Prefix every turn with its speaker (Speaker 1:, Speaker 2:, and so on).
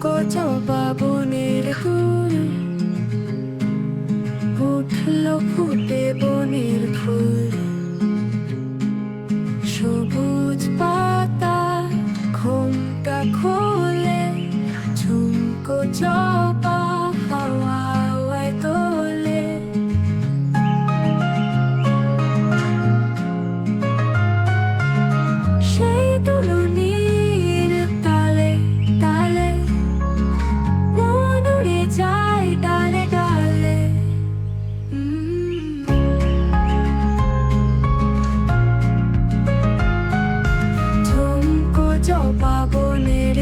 Speaker 1: জবা বনের ফুল উঠল ফুটে বনের ফুল সবুজ পাতা ঘুমটা খোলে ঝুমকো জবা হাওয়ায় তোলে সেই দুলো জবা বনের